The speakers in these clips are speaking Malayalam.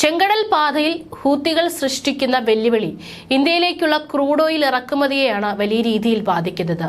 ചെങ്കടൽ പാതയിൽ ഹൂത്തികൾ സൃഷ്ടിക്കുന്ന വെല്ലുവിളി ഇന്ത്യയിലേക്കുള്ള ക്രൂഡ് ഓയിൽ ഇറക്കുമതിയെയാണ് വലിയ രീതിയിൽ ബാധിക്കുന്നത്.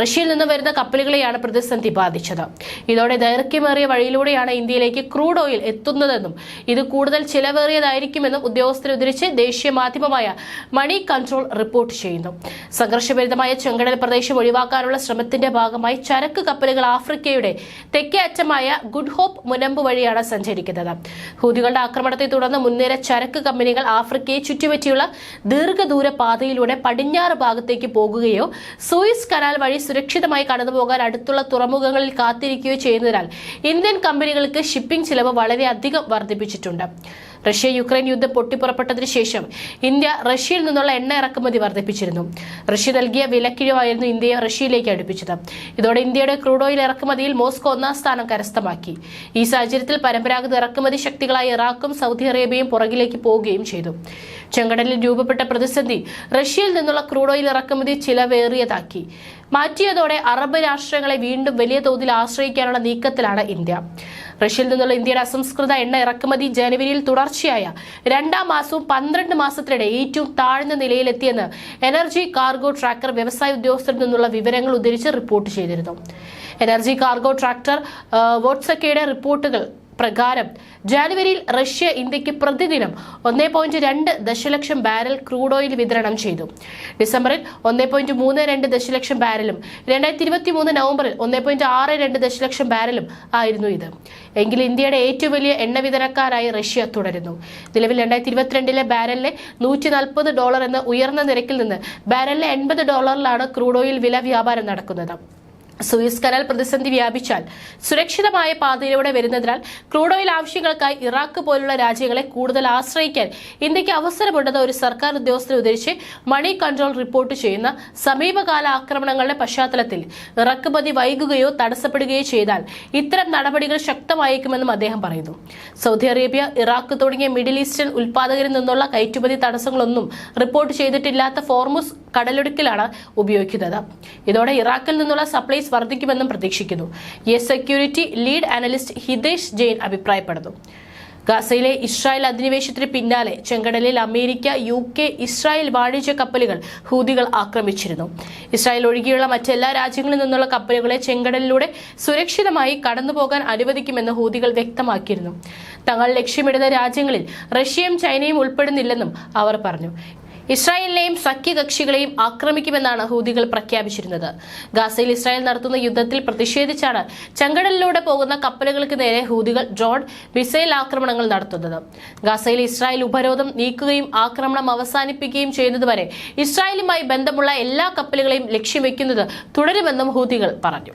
റഷ്യയിൽ നിന്ന് വരുന്ന കപ്പലുകളെയാണ് പ്രതിസന്ധി ബാധിച്ചത്. ഇതോടെ ദൈർഘ്യമേറിയ വഴിയിലൂടെയാണ് ഇന്ത്യയിലേക്ക് ക്രൂഡ് ഓയിൽ എത്തുന്നതെന്നും ഇത് കൂടുതൽ ചിലവേറിയതായിരിക്കുമെന്നും ഉദ്യോഗസ്ഥരെ ഉദ്ധരിച്ച് ദേശീയ മാധ്യമമായ മണി കൺട്രോൾ റിപ്പോർട്ട് ചെയ്യുന്നു. സംഘർഷഭരിതമായ ചെങ്കടൽ പ്രദേശം ഒഴിവാക്കാനുള്ള ശ്രമത്തിന്റെ ഭാഗമായി ചരക്ക് കപ്പലുകൾ ആഫ്രിക്കയുടെ തെക്കേ അറ്റമായ ഗുഡ് ഹോപ്പ് മുനമ്പ് വഴിയാണ് സഞ്ചരിക്കുന്നത്. ഹൂതികളുടെ ആക്രമണത്തെ തുടർന്ന് മുൻനിര ചരക്ക് കമ്പനികൾ ആഫ്രിക്കയെ ചുറ്റിപ്പറ്റിയുള്ള ദീർഘദൂര പാതയിലൂടെ പടിഞ്ഞാറ് ഭാഗത്തേക്ക് പോകുകയോ സൂയിസ് കനാൽ വഴി സുരക്ഷിതമായി കടന്നുപോകാൻ അടുത്തുള്ള തുറമുഖങ്ങളിൽ കാത്തിരിക്കുകയോ ചെയ്യുന്നതിനാൽ ഇന്ത്യൻ കമ്പനികൾക്ക് ഷിപ്പിംഗ് ചിലവ് വളരെയധികം വർദ്ധിപ്പിച്ചിട്ടുണ്ട്. റഷ്യ യുക്രൈൻ യുദ്ധം പൊട്ടിപ്പുറപ്പെട്ടതിനു ശേഷം ഇന്ത്യ റഷ്യയിൽ നിന്നുള്ള എണ്ണ ഇറക്കുമതി വർദ്ധിപ്പിച്ചിരുന്നു. റഷ്യ നൽകിയ വിലക്കിഴിവായിരുന്നു ഇന്ത്യയെ റഷ്യയിലേക്ക് അടുപ്പിച്ചത്. ഇതോടെ ഇന്ത്യയുടെ ക്രൂഡ് ഓയിൽ ഇറക്കുമതിയിൽ മോസ്കോ ഒന്നാം സ്ഥാനം കരസ്ഥമാക്കി. ഈ സാഹചര്യത്തിൽ പരമ്പരാഗത ഇറക്കുമതി ശക്തികളായ ഇറാഖും സൗദി അറേബ്യയും പുറകിലേക്ക് പോവുകയും ചെയ്തു. ചെങ്കടലിൽ രൂപപ്പെട്ട പ്രതിസന്ധി റഷ്യയിൽ നിന്നുള്ള ക്രൂഡ് ഓയിൽ ഇറക്കുമതി ചിലവേറിയതാക്കി. മാറ്റിയതോടെ അറബ് രാഷ്ട്രങ്ങളെ വീണ്ടും വലിയ തോതിൽ ആശ്രയിക്കാനുള്ള നീക്കത്തിലാണ് ഇന്ത്യ. റഷ്യയിൽ നിന്നുള്ള ഇന്ത്യയുടെ അസംസ്കൃത എണ്ണ ഇറക്കുമതി ജനുവരിയിൽ തുടർച്ചയായ രണ്ടാം മാസവും പന്ത്രണ്ട് മാസത്തിനിടെ ഏറ്റവും താഴ്ന്ന നിലയിലെത്തിയെന്ന് എനർജി കാർഗോ ട്രാക്കർ വ്യവസായ ഉദ്യോഗസ്ഥരിൽ നിന്നുള്ള വിവരങ്ങൾ ഉദ്ധരിച്ച് റിപ്പോർട്ട് ചെയ്തിരുന്നു. എനർജി കാർഗോ ട്രാക്ടർ വോട്ട്സക്കയുടെ റിപ്പോർട്ടുകൾ പ്രകാരം ജാനുവരിയിൽ റഷ്യ ഇന്ത്യയ്ക്ക് പ്രതിദിനം ഒന്നേ പോയിന്റ് രണ്ട് ദശലക്ഷം ബാരൽ ക്രൂഡ് ഓയിൽ വിതരണം ചെയ്തു. ഡിസംബറിൽ ഒന്നേ പോയിന്റ് മൂന്ന് രണ്ട് ദശലക്ഷം ബാരലും രണ്ടായിരത്തി ഇരുപത്തി മൂന്ന് നവംബറിൽ ഒന്നേ പോയിന്റ് ആറ് രണ്ട് ദശലക്ഷം ബാരലും ആയിരുന്നു ഇത്. എങ്കിൽ ഇന്ത്യയുടെ ഏറ്റവും വലിയ എണ്ണ വിതരണക്കാരായി റഷ്യ തുടരുന്നു. നിലവിൽ രണ്ടായിരത്തി ഇരുപത്തിരണ്ടിലെ ബാരലിലെ നൂറ്റി നാൽപ്പത് ഡോളർ എന്ന ഉയർന്ന നിരക്കിൽ നിന്ന് ബാരലിലെ എൺപത് ഡോളറിലാണ് ക്രൂഡ് ഓയിൽ വില വ്യാപാരം നടക്കുന്നത്. സൂയിസ് കനാൽ പ്രതിസന്ധി വ്യാപിച്ചാൽ സുരക്ഷിതമായ പാതയിലൂടെ വരുന്നതിനാൽ ക്രൂഡ് ഓയിൽ ആവശ്യങ്ങൾക്കായി ഇറാഖ് പോലുള്ള രാജ്യങ്ങളെ കൂടുതൽ ആശ്രയിക്കാൻ ഇന്ത്യയ്ക്ക് അവസരമുണ്ടെന്ന് ഒരു സർക്കാർ ഉദ്യോഗസ്ഥരെ ഉദ്ധരിച്ച് മണി കൺട്രോൾ റിപ്പോർട്ട് ചെയ്യുന്ന സമീപകാല ആക്രമണങ്ങളുടെ പശ്ചാത്തലത്തിൽ ഇറക്കുമതി വൈകുകയോ തടസ്സപ്പെടുകയോ ചെയ്താൽ ഇത്തരം നടപടികൾ ശക്തമായേക്കുമെന്നും അദ്ദേഹം പറയുന്നു. സൗദി അറേബ്യ ഇറാഖ് തുടങ്ങിയ മിഡിൽ ഈസ്റ്റേൺ ഉൽപാദകരിൽ നിന്നുള്ള കയറ്റുമതി തടസ്സങ്ങളൊന്നും റിപ്പോർട്ട് ചെയ്തിട്ടില്ലാത്ത ഫോർമുസ് കടലിടുക്കിലാണ് ഉപയോഗിക്കുന്നത്. ഇതോടെ ഇറാഖിൽ നിന്നുള്ള സപ്ലൈസ് വർദ്ധിക്കുമെന്നും പ്രതീക്ഷിക്കുന്നു. A security lead analyst Hitesh Jain അഭിപ്രായപ്പെടുന്നു. ഗാസയിലെ ഇസ്രായേൽ അധിനിവേശത്തിന് പിന്നാലെ ചെങ്കടലിൽ അമേരിക്ക യു കെ ഇസ്രായേൽ വാണിജ്യ കപ്പലുകൾ ഹൂതികൾ ആക്രമിച്ചിരുന്നു. ഇസ്രായേൽ ഒഴികെയുള്ള മറ്റെല്ലാ രാജ്യങ്ങളിൽ നിന്നുള്ള കപ്പലുകളെ ചെങ്കടലിലൂടെ സുരക്ഷിതമായി കടന്നുപോകാൻ അനുവദിക്കുമെന്ന് ഹൂതികൾ വ്യക്തമാക്കിയിരുന്നു. തങ്ങൾ ലക്ഷ്യമിടുന്ന രാജ്യങ്ങളിൽ റഷ്യയും ചൈനയും ഉൾപ്പെടുന്നില്ലെന്നും അവർ പറഞ്ഞു. ഇസ്രായേലിനെയും സഖ്യകക്ഷികളെയും ആക്രമിക്കുമെന്നാണ് ഹൂതികൾ പ്രഖ്യാപിച്ചിരുന്നത്. ഗാസയിൽ ഇസ്രായേൽ നടത്തുന്ന യുദ്ധത്തിൽ പ്രതിഷേധിച്ചാണ് ചെങ്കടലിലൂടെ പോകുന്ന കപ്പലുകൾക്ക് നേരെ ഹൂതികൾ ഡ്രോൺ മിസൈൽ ആക്രമണങ്ങൾ നടത്തുന്നത്. ഗാസയിൽ ഇസ്രായേൽ ഉപരോധം നീക്കുകയും ആക്രമണം അവസാനിപ്പിക്കുകയും ചെയ്യുന്നതുവരെ ഇസ്രായേലുമായി ബന്ധമുള്ള എല്ലാ കപ്പലുകളെയും ലക്ഷ്യം വെക്കുന്നത് തുടരുമെന്നും ഹൂതികൾ പറഞ്ഞു.